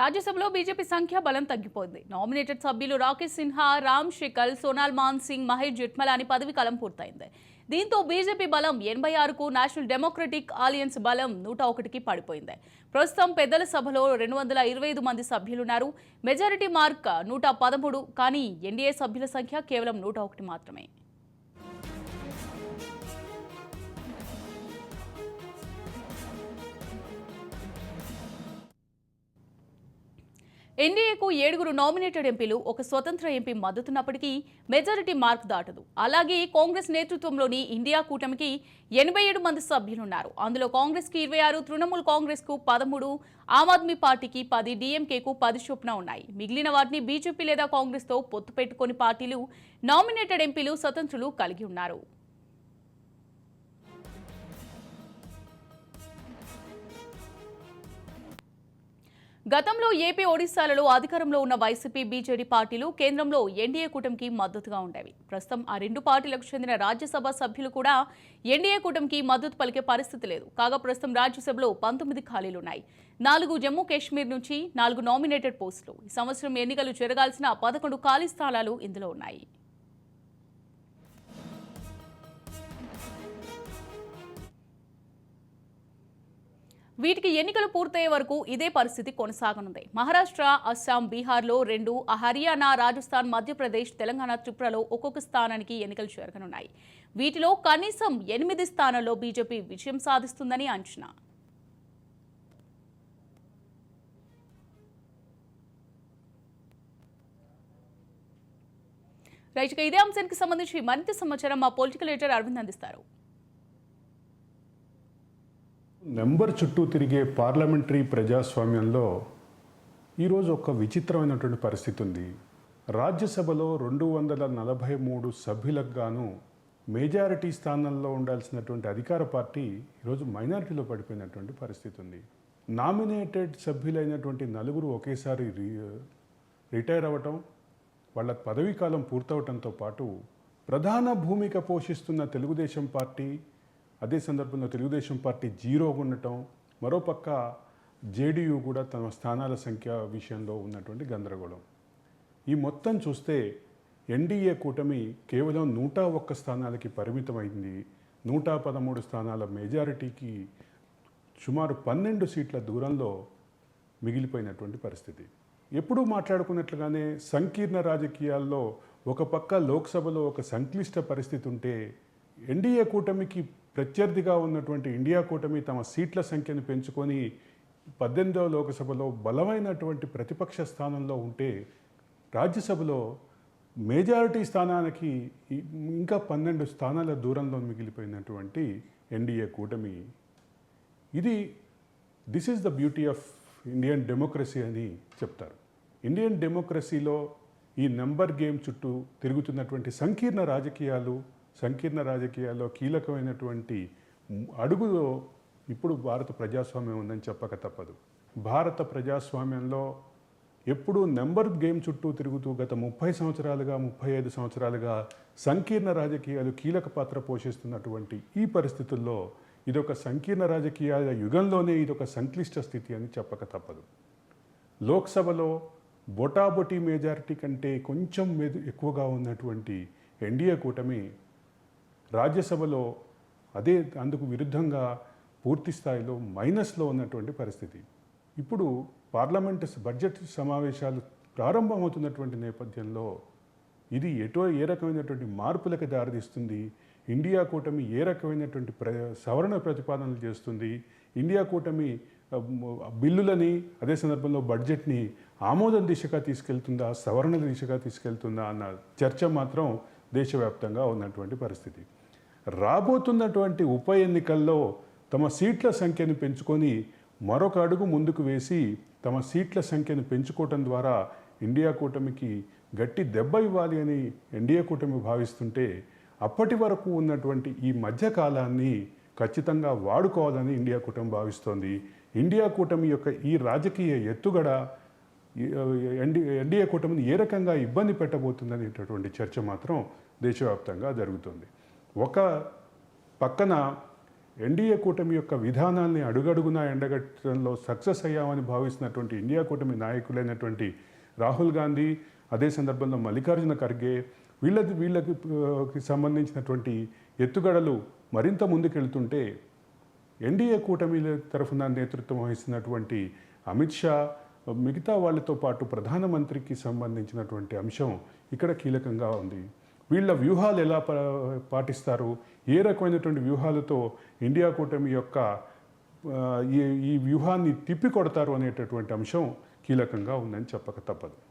రాజ్యసభలో బీజేపీ సంఖ్య బలం తగ్గిపోయింది. నామినేటెడ్ సభ్యులు రాకేష్ సిన్హా రామ్ శిఖల్ సోనాల్ మాన్ సింగ్ మహేష్ జెట్మలాని పదవి కాలం పూర్తయింది. దీంతో బీజేపీ బలం ఎనభై ఆరుకు నేషనల్ డెమోక్రటిక్ ఆలియన్స్ బలం నూట ఒకటికి పడిపోయింది. ప్రస్తుతం పెద్దల సభలో రెండు వందల ఇరవై ఐదు మంది సభ్యులున్నారు. మెజారిటీ మార్క్ నూట పదమూడు కానీ ఎన్డీఏ సభ్యుల సంఖ్య కేవలం నూట ఒకటి మాత్రమే. ఎన్డీఏకు ఏడుగురు నామినేటెడ్ ఎంపీలు ఒక స్వతంత్ర ఎంపీ మద్దతున్నప్పటికీ మెజారిటీ మార్క్ దాటదు. అలాగే కాంగ్రెస్ నేతృత్వంలోని ఇండియా కూటమికి ఎనభై ఏడు మంది సభ్యులున్నారు. అందులో కాంగ్రెస్కి ఇరవై ఆరు తృణమూల్ కాంగ్రెస్కు పదమూడు ఆమ్ ఆద్మీ పార్టీకి పది డీఎంకేకు పది చొప్పున ఉన్నాయి. మిగిలిన వాటిని బీజేపీ లేదా కాంగ్రెస్తో పొత్తు పెట్టుకుని పార్టీలు నామినేటెడ్ ఎంపీలు స్వతంత్రులు కలిగి ఉన్నారు. గతంలో ఏపీ ఒడిశాలలో అధికారంలో ఉన్న వైసీపీ బీజేడీ పార్టీలు కేంద్రంలో ఎన్డీఏ కూటమికి మద్దతుగా ఉండేవి. ప్రస్తుతం ఆ రెండు పార్టీలకు చెందిన రాజ్యసభ సభ్యులు కూడా ఎన్డీఏ కూటమికి మద్దతు పలికే పరిస్థితి లేదు. కాగా ప్రస్తుతం రాజ్యసభలో పంతొమ్మిది ఖాళీలున్నాయి. నాలుగు జమ్మూ కాశ్మీర్ నుంచి నాలుగు నామినేటెడ్ పోస్టులు. ఈ సంవత్సరం ఎన్నికలు జరగాల్సిన పదకొండు ఖాళీ స్థానాలు ఇందులో ఉన్నాయి. వీటికి ఎన్నికలు పూర్తయ్యే వరకు ఇదే పరిస్థితి కొనసాగనుంది. మహారాష్ట్ర అస్సాం బీహార్లో రెండు హర్యానా రాజస్థాన్ మధ్యప్రదేశ్ తెలంగాణ త్రిపురలో ఒక్కొక్క స్థానానికి ఎన్నికలు జరగనున్నాయి వీటిలో కనీసం ఎనిమిది స్థానాల్లో బీజేపీ విజయం సాధిస్తుందని అంచనా. రైతుగా ఇదే అంశానికి సంబంధించి మరింత సమాచారం మా పొలిటికల్ ఎడిటర్ అరవింద్ అందిస్తారు. నెంబర్ చుట్టూ తిరిగే పార్లమెంటరీ ప్రజాస్వామ్యంలో ఈరోజు ఒక విచిత్రమైనటువంటి పరిస్థితి ఉంది. రాజ్యసభలో రెండు వందల నలభై మూడు సభ్యులకు గాను మెజారిటీ స్థానంలో ఉండాల్సినటువంటి అధికార పార్టీ ఈరోజు మైనారిటీలో పడిపోయినటువంటి పరిస్థితి ఉంది. నామినేటెడ్ సభ్యులైనటువంటి నలుగురు ఒకేసారి రి రిటైర్ అవ్వటం వాళ్ళ పదవీకాలం పూర్తవటంతో పాటు ప్రధాన భూమిక పోషిస్తున్న తెలుగుదేశం పార్టీ అదే సందర్భంలో తెలుగుదేశం పార్టీ జీరో ఉండటం మరోపక్క జేడీయూ కూడా తమ స్థానాల సంఖ్య విషయంలో ఉన్నటువంటి గందరగోళం. ఈ మొత్తం చూస్తే ఎన్డీఏ కూటమి కేవలం నూట ఒక్క స్థానాలకి పరిమితమైంది. నూట పదమూడు స్థానాల మెజారిటీకి సుమారు పన్నెండు సీట్ల దూరంలో మిగిలిపోయినటువంటి పరిస్థితి. ఎప్పుడూ మాట్లాడుకున్నట్లుగానే సంకీర్ణ రాజకీయాల్లో ఒక పక్క లోక్సభలో ఒక సంక్లిష్ట పరిస్థితి ఉంటే ఎన్డీఏ కూటమికి ప్రత్యర్థిగా ఉన్నటువంటి ఇండియా కూటమి తమ సీట్ల సంఖ్యను పెంచుకొని పద్దెనిమిదవ లోకసభలో బలమైనటువంటి ప్రతిపక్ష స్థానంలో ఉంటే రాజ్యసభలో మెజారిటీ స్థానానికి ఇంకా పన్నెండు స్థానాల దూరంలో మిగిలిపోయినటువంటి ఎన్డీఏ కూటమి. ఇది this is the beauty of Indian democracy అని చెప్తారు. ఇండియన్ డెమోక్రసీలో ఈ నెంబర్ గేమ్ చుట్టూ తిరుగుతున్నటువంటి సంకీర్ణ రాజకీయాలు సంకీర్ణ రాజకీయాల్లో కీలకమైనటువంటి అడుగులో ఇప్పుడు భారత ప్రజాస్వామ్యం ఉందని చెప్పక తప్పదు. భారత ప్రజాస్వామ్యంలో ఎప్పుడూ నెంబర్ గేమ్ చుట్టూ తిరుగుతూ గత ముప్పై సంవత్సరాలుగా ముప్పై ఐదు సంవత్సరాలుగా సంకీర్ణ రాజకీయాలు కీలక పాత్ర పోషిస్తున్నటువంటి ఈ పరిస్థితుల్లో ఇదొక సంకీర్ణ రాజకీయాల యుగంలోనే ఇదొక సంక్లిష్ట స్థితి అని చెప్పక తప్పదు. లోక్సభలో బొటాబొటీ మెజారిటీ కంటే కొంచెం మెదు ఎక్కువగా ఉన్నటువంటి ఎన్డీఏ కూటమి రాజ్యసభలో అదే అందుకు విరుద్ధంగా పూర్తి స్థాయిలో మైనస్లో ఉన్నటువంటి పరిస్థితి. ఇప్పుడు పార్లమెంట్ బడ్జెట్ సమావేశాలు ప్రారంభమవుతున్నటువంటి నేపథ్యంలో ఇది ఎటో ఏ రకమైనటువంటి మార్పులకు దారితీస్తుంది? ఇండియా కూటమి ఏ రకమైనటువంటి ప్ర సవరణ ప్రతిపాదనలు చేస్తుంది? ఇండియా కూటమి బిల్లులని అదే సందర్భంలో బడ్జెట్ని ఆమోదం దిశగా తీసుకెళ్తుందా? సవరణల దిశగా తీసుకెళ్తుందా? అన్న చర్చ మాత్రం దేశవ్యాప్తంగా ఉన్నటువంటి పరిస్థితి. రాబోతున్నటువంటి ఉప ఎన్నికల్లో తమ సీట్ల సంఖ్యను పెంచుకొని మరొక అడుగు ముందుకు వేసి తమ సీట్ల సంఖ్యను పెంచుకోవటం ద్వారా ఇండియా కూటమికి గట్టి దెబ్బ ఇవ్వాలి అని ఎన్డీఏ కూటమి భావిస్తుంటే అప్పటి వరకు ఉన్నటువంటి ఈ మధ్యకాలాన్ని ఖచ్చితంగా వాడుకోవాలని ఇండియా కూటమి భావిస్తోంది. ఇండియా కూటమి యొక్క ఈ రాజకీయ ఎత్తుగడ ఎన్డీ ఎన్డీఏ కూటమిని ఏ రకంగా ఇబ్బంది పెట్టబోతుందనేటటువంటి చర్చ మాత్రం దేశవ్యాప్తంగా జరుగుతుంది. ఒక పక్కన ఎన్డీఏ కూటమి యొక్క విధానాల్ని అడుగడుగునా ఎండగట్టడంలో సక్సెస్ అయ్యామని భావిస్తున్నటువంటి ఇండియా కూటమి నాయకులైనటువంటి రాహుల్ గాంధీ అదే సందర్భంలో మల్లికార్జున ఖర్గే వీళ్ళ వీళ్ళకి సంబంధించినటువంటి ఎత్తుగడలు మరింత ముందుకెళ్తుంటే ఎన్డీఏ కూటమి తరఫున నేతృత్వం వహిస్తున్నటువంటి అమిత్ షా మిగతా వాళ్ళతో పాటు ప్రధానమంత్రికి సంబంధించినటువంటి అంశం ఇక్కడ కీలకంగా ఉంది. వీళ్ళ వ్యూహాలు ఎలా పా- పాటిస్తారు? ఏ రకమైనటువంటి వ్యూహాలతో ఇండియా కూటమి యొక్క ఈ ఈ వ్యూహాన్ని తిప్పికొడతారు అనేటటువంటి అంశం కీలకంగా ఉందని చెప్పక తప్పదు.